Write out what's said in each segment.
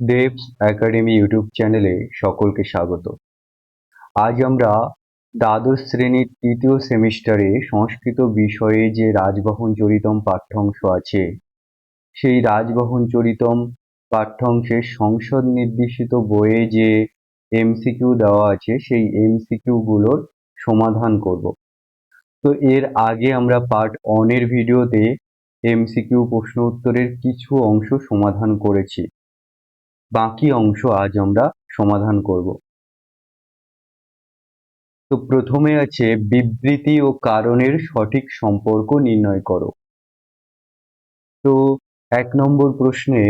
দেবস academy YouTube চ্যানেলে সকলকে স্বাগত। আজ আমরা দ্বাদশ শ্রেণির তৃতীয় সেমিস্টারে সংস্কৃত বিষয়ে যে রাজবহন চরিতম পাঠ্যাংশ আছে, সেই রাজবহন চরিতম পাঠ্যাংশের সংসদ নির্দেশিত বইয়ে যে এমসিকিউ দেওয়া আছে, সেই এমসিকিউ গুলোর সমাধান করব। তো এর আগে আমরা পার্ট অনের ভিডিওতে এমসিকিউ প্রশ্ন উত্তরের কিছু অংশ সমাধান করেছি। বাকি অংশ আজ আমরা সমাধান করব। তো প্রথমে আছে, বিবৃতি ও কারণের সঠিক সম্পর্ক নির্ণয় করো। তো এক নম্বর প্রশ্নে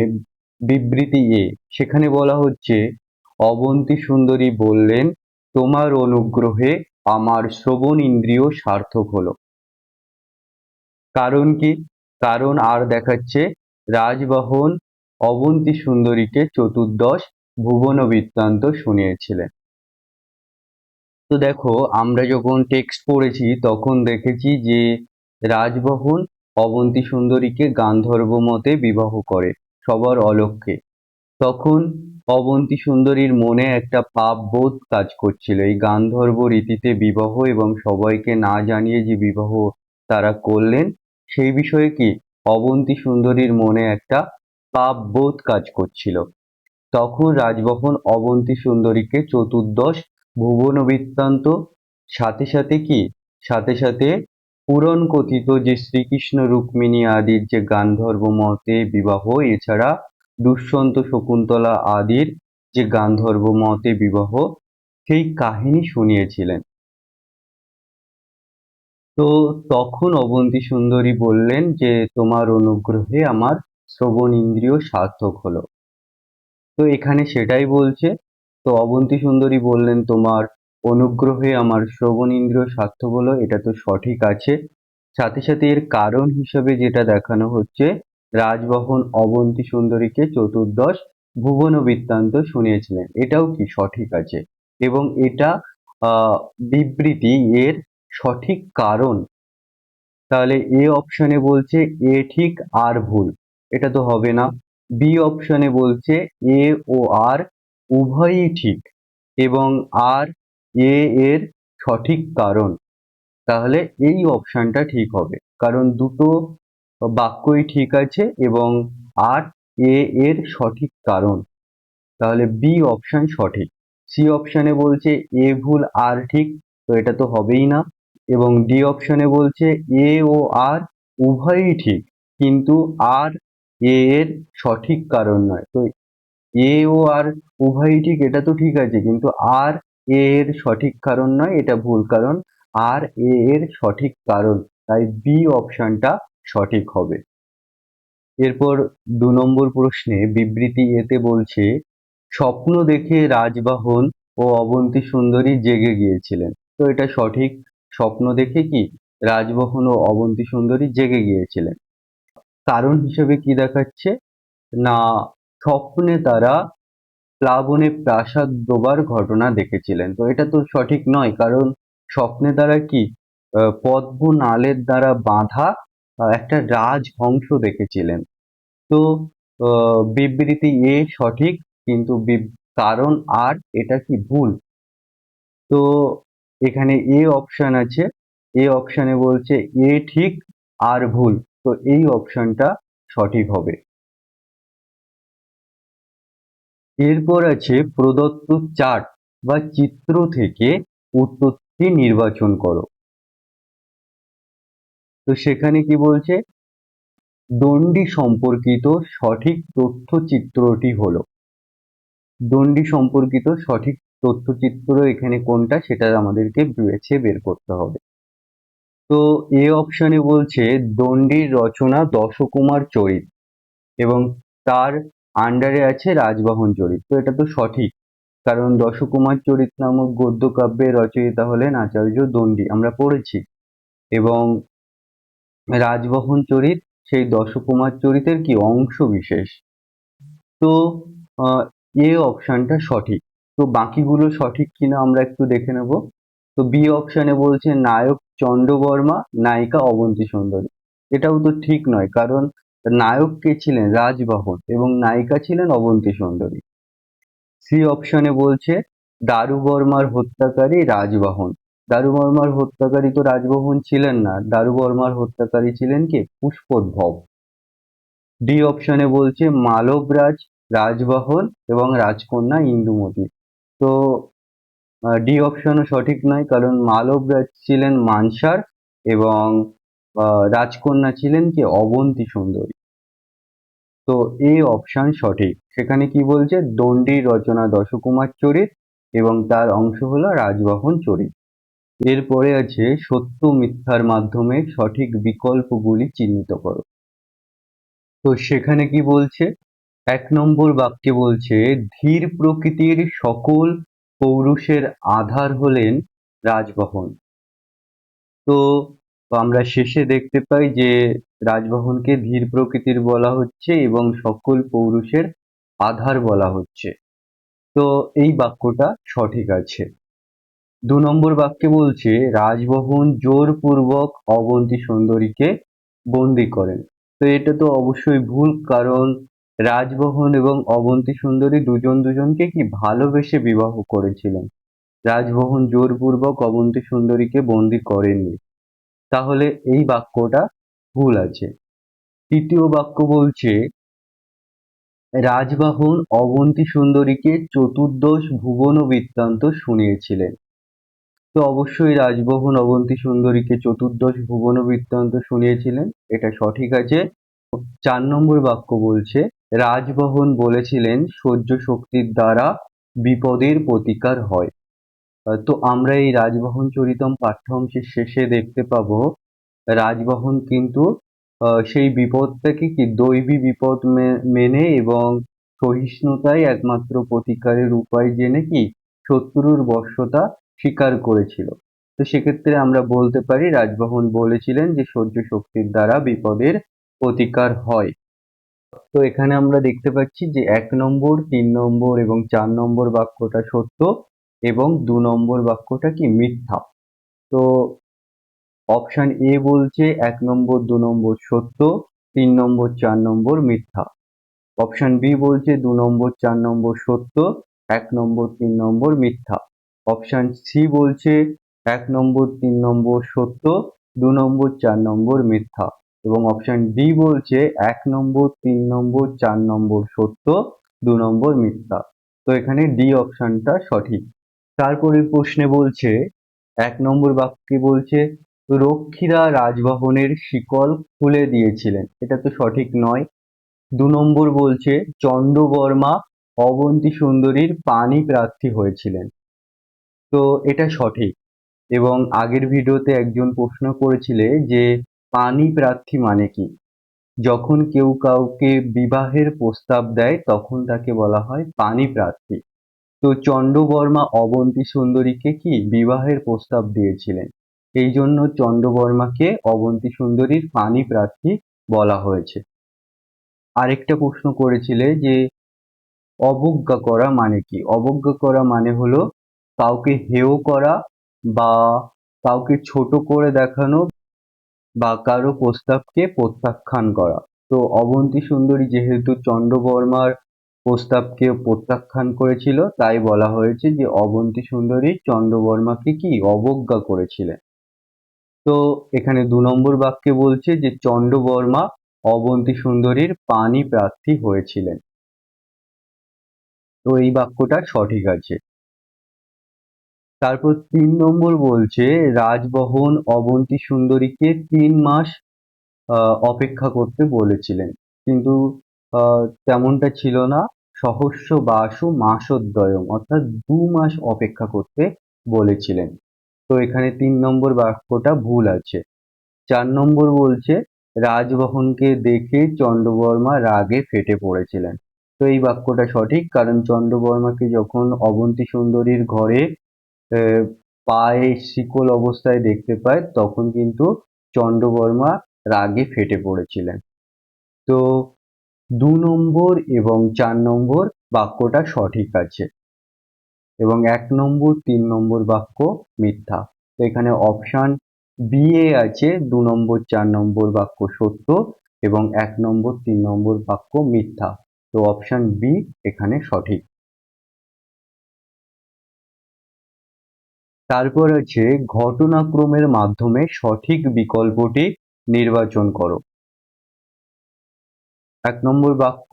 বিবৃতি এ, সেখানে বলা হচ্ছে, অবন্তী সুন্দরী বললেন, তোমার অনুগ্রহে আমার শ্রবণ ইন্দ্রিয় সার্থক হলো। কারণ কি? কারণ আর দেখাচ্ছে, রাজবাহন অবন্তী সুন্দরীকে চতুর্দশ ভুবন বৃত্তান্ত শুনিয়েছিলেন। তো দেখো, আমরা যখন টেক্সট পড়েছি, তখন দেখেছি যে রাজবহন অবন্তী সুন্দরীকে গান্ধর্ব মতে বিবাহ করে, সবার অলক্ষ্যে। তখন অবন্তী সুন্দরীর মনে একটা পাপ বোধ কাজ করছিল। এই গান্ধর্ব রীতিতে বিবাহ এবং সবাইকে না জানিয়ে যে বিবাহ তারা করলেন, সেই বিষয়ে কি? অবন্তী সুন্দরীর মনে একটা পাপ বোধ কাজ করছিল। তখন রাজবহন অবন্তী সুন্দরীকে চতুর্দশ ভুবন বৃত্তান্ত সাথে সাথে কি? সাথে সাথে পুরন কথিত যে শ্রীকৃষ্ণ রুক্মিণী আদির যে গান্ধর্ব মতে বিবাহ, এছাড়া দুষ্যন্ত শকুন্তলা আদির যে গান্ধর্ব মতে বিবাহ, সেই কাহিনী শুনিয়েছিলেন। তো তখন অবন্তী সুন্দরী বললেন যে, তোমার অনুগ্রহে আমার শ্রবণ ইন্দ্রিয় সার্থক হলো। তো এখানে সেটাই বলছে, তো অবন্তী সুন্দরী বললেন, তোমার অনুগ্রহে আমার শ্রবণ ইন্দ্রিয় সার্থক হলো, এটা তো সঠিক আছে। সাথে সাথে এর কারণ হিসেবে যেটা দেখানো হচ্ছে, রাজবহন অবন্তী সুন্দরীকে চতুর্দশ ভুবন বৃত্তান্ত শুনিয়েছিলেন। এটাও কি সঠিক আছে? এবং এটা বিবৃতি এর সঠিক কারণ। তাহলে এ অপশনে বলছে, এ ঠিক আর ভুল। এটা তো হবে না। বি অপশনে বলছে এ ও আর উভয়ই ঠিক এবং আর এ এর সঠিক কারণ। তাহলে এই অপশানটা ঠিক হবে। কারণ দুটো বাক্যই ঠিক আছে এবং আর এ এর সঠিক কারণ। তাহলে বি অপশান সঠিক। সি অপশানে বলছে এ ভুল আর ঠিক, তো এটা তো হবেই না। এবং ডি অপশানে বলছে এ ও আর উভয়ই ঠিক, কিন্তু আর এর সঠিক কারণ নয়। তো এ ও আর উভয়ই ঠিক, এটা তো ঠিক আছে, কিন্তু আর এর সঠিক কারণ নয়, এটা ভুল কারণ। আর এর সঠিক কারণ, তাই বি অপশনটা সঠিক হবে। এরপর দু নম্বর প্রশ্নে বিবৃতি এতে বলছে, স্বপ্ন দেখে রাজবাহন ও অবন্তী সুন্দরী জেগে গিয়েছিলেন। তো এটা সঠিক, স্বপ্ন দেখে কি? রাজবহন ও অবন্তী সুন্দরী জেগে গিয়েছিলেন। কারণ হিসেবে কি দেখাচ্ছে? না, স্বপ্নে তারা প্লাবনে প্রাসাদ ডোবার ঘটনা দেখেছিলেন। তো এটা তো সঠিক নয়, কারণ স্বপ্নে তারা কি? পদ্ম নালের দ্বারা বাঁধা একটা রাজহংস দেখেছিলেন। তো বিবৃতি এ সঠিক, কিন্তু কারণ আর এটা কি ভুল? তো, এখানে এ অপশন আছে। এ অপশনে বলছে, এ ঠিক আর ভুল। তো এই অপশনটা সঠিক হবে। এরপর আছে প্রদত্ত চার্ট বা চিত্র থেকে উত্তরটি নির্বাচন করো। তো সেখানে কি বলছে? দণ্ডি সম্পর্কিত সঠিক তথ্যচিত্রটি হলো। দণ্ডি সম্পর্কিত সঠিক তথ্যচিত্র এখানে কোনটা? সেটা আমাদেরকে বেছে বের করতে হবে। তো এ অপশনে বলছে, দণ্ডির রচনা দশকুমার চরিত এবং তার আন্ডারে আছে রাজবাহন চরিত। তো এটা তো সঠিক। কারণ দশকুমার চরিত নামক গদ্য কাব্যের রচয়িতা হলেন আচার্য দণ্ডি। আমরা পড়েছি। এবং রাজবহন চরিত, সেই দশকুমার চরিতের কি অংশ বিশেষ? তো এ অপশনটা সঠিক। তো বাকিগুলো সঠিক কিনা আমরা একটু দেখে নেব। তো বি অপশনে বলছে নায়ক চন্দ্রবর্মা, নায়িকা অবন্তী সুন্দরী। এটাও তো ঠিক নয়, কারণ নায়ক কে ছিলেন? রাজবাহন, এবং নায়িকা ছিলেন অবন্তী সুন্দরী। সি অপশনে বলছে দারু বর্মার হত্যাকারী রাজবাহন। দারু বর্মার হত্যাকারী তো রাজবাহন ছিলেন না দারু বর্মার হত্যাকারী ছিলেন কে? পুষ্পোদ্ভব। ডি অপশনে বলছে মালবরাজ, রাজবাহন এবং রাজকন্যা ইন্দুমতি। তো ডি অপশনও সঠিক নয়, কারণ মালবরাজ ছিলেন মানসার এবং রাজকন্যা ছিলেন কি, অবন্তী সুন্দরী। তো এই অপশন সঠিক। সেখানে কি বলছে দণ্ডির রচনা দশকুমার চরিত এবং তার অংশ হলো রাজবাহন চরিত। এরপরে আছে, সত্য মিথ্যার মাধ্যমে সঠিক বিকল্পগুলি চিহ্নিত করো। তো সেখানে কি বলছে, এক নম্বর বাক্যে বলছে, ধীর প্রকৃতির সকল পৌরুষের আধার হলেন রাজবহন। তো আমরা শেষে দেখতে পাই যে রাজবহনকে ধীর প্রকৃতির বলা হচ্ছে এবং সকল পৌরুষের আধার বলা হচ্ছে। তো এই বাক্যটা সঠিক আছে। দু নম্বর বাক্যে বলছে, রাজবহন জোরপূর্বক অবন্তী সুন্দরীকে বন্দি করেন। তো এটা তো অবশ্যই ভুল, কারণ রাজবহন এবং অবন্তী সুন্দরী দুজন দুজনকে কি ভালোবেসে বিবাহ করেছিলেন? রাজবহন জোরপূর্বক অবন্তী সুন্দরীকে বন্দি করেননি তাহলে এই বাক্যটা ভুল আছে। তৃতীয় বাক্য বলছে রাজবাহন অবন্তী সুন্দরীকে চতুর্দশ ভুবন বৃত্তান্ত শুনিয়েছিলেন। তো অবশ্যই রাজবহন অবন্তী সুন্দরীকে চতুর্দশ ভুবন বৃত্তান্ত শুনিয়েছিলেন। এটা সঠিক আছে। চার নম্বর বাক্য বলছে রাজবহন বলেছিলেন সহ্য শক্তির দ্বারা বিপদের প্রতিকার হয়। তো আমরা এই রাজবহন চরিতম পাঠ্যাংশের শেষে দেখতে পাবো, রাজবহন কিন্তু সেই বিপদটাকে কি দৈবী বিপদ মেনে এবং সহিষ্ণুতাই একমাত্র প্রতিকারের উপায় জেনে কি শত্রুর বশ্যতা স্বীকার করেছিল। তো সেক্ষেত্রে আমরা বলতে পারি, রাজবহন বলেছিলেন যে সহ্য শক্তির দ্বারা বিপদের প্রতিকার হয়। তো এখানে আমরা দেখতে পাচ্ছি যে এক নম্বর, তিন নম্বর এবং চার নম্বর বাক্যটা সত্য এবং দু নম্বর বাক্যটা কি মিথ্যা। তো অপশন এ বলছে এক নম্বর, দু নম্বর সত্য, তিন নম্বর, চার নম্বর মিথ্যা। অপশন বি বলছে দু নম্বর, চার নম্বর সত্য, এক নম্বর, তিন নম্বর মিথ্যা। অপশন সি বলছে এক নম্বর, তিন নম্বর সত্য, দু নম্বর, চার নম্বর মিথ্যা। এবং অপশন ডি বলছে এক নম্বর, তিন নম্বর, চার নম্বর সত্য, দু নম্বর মিথ্যা। তো এখানে ডি অপশনটা সঠিক। তারপরের প্রশ্নে বলছে, এক নম্বর বাক্যে বলছে, রক্ষীরা রাজভবনের শিকল খুলে দিয়েছিলেন। এটা তো সঠিক নয়। দু নম্বর বলছে, চন্দ্রবর্মা অবন্তী সুন্দরীর পানি প্রার্থী হয়েছিলেন। তো এটা সঠিক। এবং আগের ভিডিওতে একজন প্রশ্ন করেছিলে যে পানি প্রার্থী মানে কি? যখন কেউ কাউকে বিবাহের প্রস্তাব দেয়, তখন তাকে বলা হয় পানি প্রার্থী। তো চন্দ্রবর্মা অবন্তী সুন্দরীকে কি বিবাহের প্রস্তাব দিয়েছিলেন? এই জন্য চন্দ্রবর্মাকে অবন্তী সুন্দরীর পানি প্রার্থী বলা হয়েছে। আরেকটা প্রশ্ন করেছিলে যে, অবজ্ঞা করা মানে কি? অবজ্ঞা করা মানে হলো কাউকে হেয় করা বা কাউকে ছোট করে দেখানো বা কারও প্রস্তাবকে প্রত্যাখ্যান করা। তো অবন্তী সুন্দরী যেহেতু চন্দ্রবর্মার প্রস্তাবকে প্রত্যাখ্যান করেছিল, তাই বলা হয়েছে যে অবন্তী সুন্দরী চন্দ্রবর্মাকে কি অবজ্ঞা করেছিলেন। তো এখানে দু নম্বর বাক্যে বলছে যে চন্দ্রবর্মা অবন্তী সুন্দরীর পানি প্রার্থী হয়েছিলেন। তো এই বাক্যটা সঠিক আছে। তারপর তিন নম্বর বলছে, রাজবহন অবন্তী সুন্দরীকে তিন মাস অপেক্ষা করতে বলেছিলেন। কিন্তু তেমনটা ছিল না। সহস্র বাসু মাসোদ্বয়ম, অর্থাৎ দু মাস অপেক্ষা করতে বলেছিলেন। তো এখানে তিন নম্বর বাক্যটা ভুল আছে। চার নম্বর বলছে, রাজবহনকে দেখে চন্দ্রবর্মা রাগে ফেটে পড়েছিলেন। তো এই বাক্যটা সঠিক, কারণ চন্দ্রবর্মাকে যখন অবন্তী সুন্দরীর ঘরে পায়ে শিকল অবস্থায় দেখতে পায়, তখন কিন্তু চন্দ্রবর্মা রাগে ফেটে পড়েছিলেন। তো দু নম্বর এবং চার নম্বর বাক্যটা সঠিক আছে এবং এক নম্বর, তিন নম্বর বাক্য মিথ্যা। তো এখানে অপশান বি এ আছে দু নম্বর, চার নম্বর বাক্য সত্য এবং এক নম্বর, তিন নম্বর বাক্য মিথ্যা। তো অপশন বি এখানে সঠিক। তারপর আছে ঘটনাক্রমের মাধ্যমে সঠিক বিকল্পটি নির্বাচন করো। এক নম্বর বাক্য,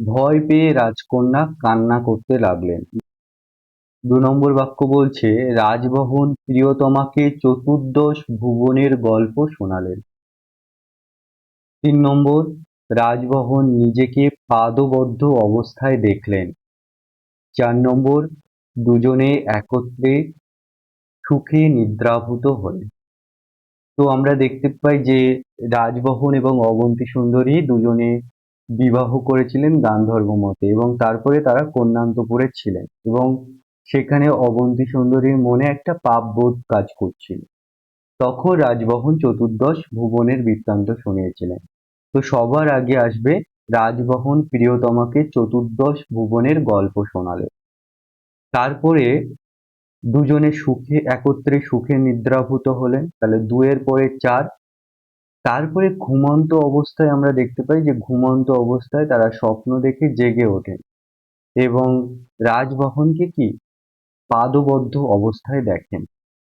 ভয় পেয়ে রাজকন্যা কান্না করতে লাগলেন। দু নম্বর বাক্য বলছে, রাজবহন প্রিয়তমাকে চতুর্দশ ভুবনের গল্প শোনালেন। তিন নম্বর, রাজবহন নিজেকে পাদবদ্ধ অবস্থায় দেখলেন। চার নম্বর, দুজনে একত্রে সুখে নিদ্রাভূত হলেন তো আমরা দেখতে পাই যে রাজবহন এবং অবন্তী সুন্দরী দুজনে বিবাহ করেছিলেন গান্ধর্ব মতে এবং তারপরে তারা কন্যান্তপুরে ছিলেন এবং সেখানে অবন্তী সুন্দরীর মনে একটা পাপবোধ কাজ করছিল। তখন রাজবহন চতুর্দশ ভুবনের বৃত্তান্ত শুনিয়েছিলেন। তো সবার আগে আসবে রাজবহন প্রিয়তমাকে চতুর্দশ ভুবনের গল্প শোনালে। তারপরে দুজনে সুখে, একত্রে সুখে নিদ্রাভূত হলেন। তাহলে দুয়ের পরে চার। তারপরে ঘুমন্ত অবস্থায় আমরা দেখতে পাই যে ঘুমন্ত অবস্থায় তারা স্বপ্ন দেখে জেগে ওঠেন এবং রাজবহনকে কি? পাদবদ্ধ অবস্থায় দেখেন।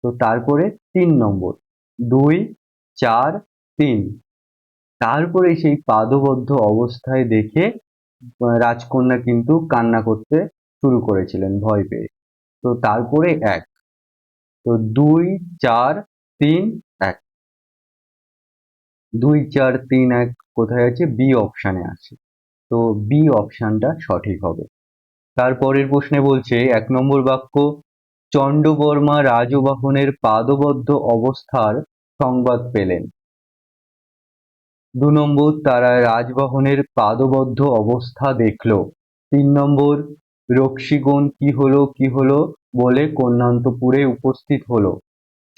তো তারপরে তিন নম্বর। দুই, চার, তিন। তারপরে সেই পাদবদ্ধ অবস্থায় দেখে রাজকন্যা কিন্তু কান্না করতে শুরু করেছিলেন, ভয় পেয়ে। তো তারপরে এক। তো দুই, চার, তিন, এক। দুই, চার, তিন, এক কোথায় আছে? বি অপশানে আছে। তো বি অপশানটা সঠিক হবে। তারপরের প্রশ্নে বলছে, এক নম্বর বাক্য চণ্ডবর্মা রাজবাহনের পাদবদ্ধ অবস্থার সংবাদ পেলেন। দু নম্বর, তারা রাজবাহনের পাদবদ্ধ অবস্থা দেখল। তিন নম্বর রক্ষীগণ কি হলো কি হলো বলে কন্যান্তপুরে উপস্থিত হলো।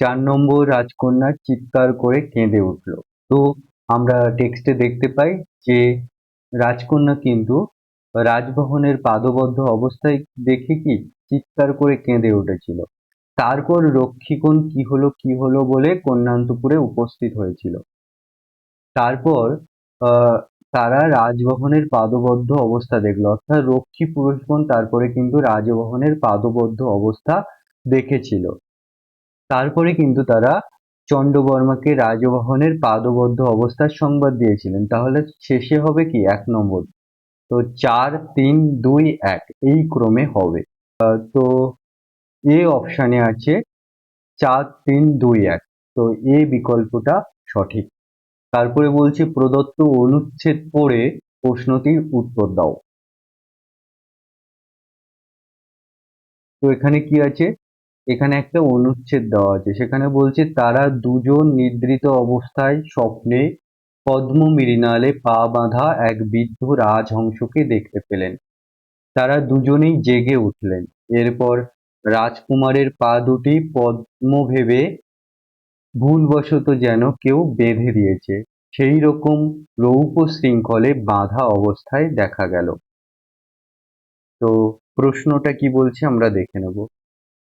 চার নম্বর রাজকন্যা চিৎকার করে কেঁদে উঠল। তো আমরা টেক্সটে দেখতে পাই যে রাজকন্যা কিন্তু রাজভবনের পাদবদ্ধ অবস্থায় দেখে কি চিৎকার করে কেঁদে উঠেছিল। তারপর রক্ষীগণ কি হলো কি হলো বলে কন্যান্তপুরে উপস্থিত হয়েছিল। তারপর তারা রাজভবনের পাদবদ্ধ অবস্থা দেখল। অর্থাৎ রক্ষী পুরুষগণ তারপরে কিন্তু রাজভবনের পাদবদ্ধ অবস্থা দেখেছিল। তারপরে কিন্তু তারা চন্ডবর্মাকে রাজভবনের পাদবদ্ধ অবস্থার সংবাদ দিয়েছিলেন। তাহলে শেষে হবে কি? এক নম্বর। তো চার, তিন, দুই, এক, এই ক্রমে হবে। তো এ অপশানে আছে চার, তিন, দুই, এক। তো এ বিকল্পটা সঠিক। তারপরে বলছি, প্রদত্ত অনুচ্ছেদ পড়ে প্রশ্নটির উত্তর দাও। তো এখানে কি আছে? এখানে একটা অনুচ্ছেদ দেওয়া আছে। সেখানে বলছে, তারা দুজন নিদ্রিত অবস্থায় স্বপ্নে পদ্ম মৃণালে পা বাঁধা এক বৃদ্ধ রাজহংসকে দেখতে পেলেন। তারা দুজনেই জেগে উঠলেন। এরপর রাজকুমারের পা দুটি পদ্ম ভেবে ভুলবশত যেন কেউ বেঁধে দিয়েছে। সেই রকম রৌপ শৃঙ্খলে বাঁধা অবস্থায় দেখা গেল। তো প্রশ্নটা কি বলছে আমরা দেখে নেব।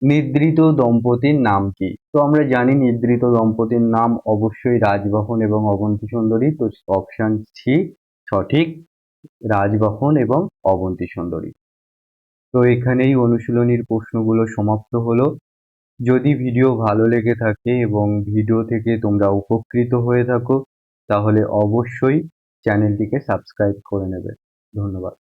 নিদ্রিত দম্পতির নাম কি? তো আমরা জানি নিদ্রিত দম্পতির নাম অবশ্যই রাজবাহন এবং অবন্তী সুন্দরী তো অপশন সি সঠিক। রাজবাহন এবং অবন্তী সুন্দরী তো এখানেই অনুশীলনীর প্রশ্নগুলো সমাপ্ত হলো। যদি ভিডিও ভালো লেগে থাকে এবং ভিডিও থেকে তোমরা উপকৃত হয়ে থাকো, তাহলে অবশ্যই চ্যানেলটিকে সাবস্ক্রাইব করে নেবে। ধন্যবাদ।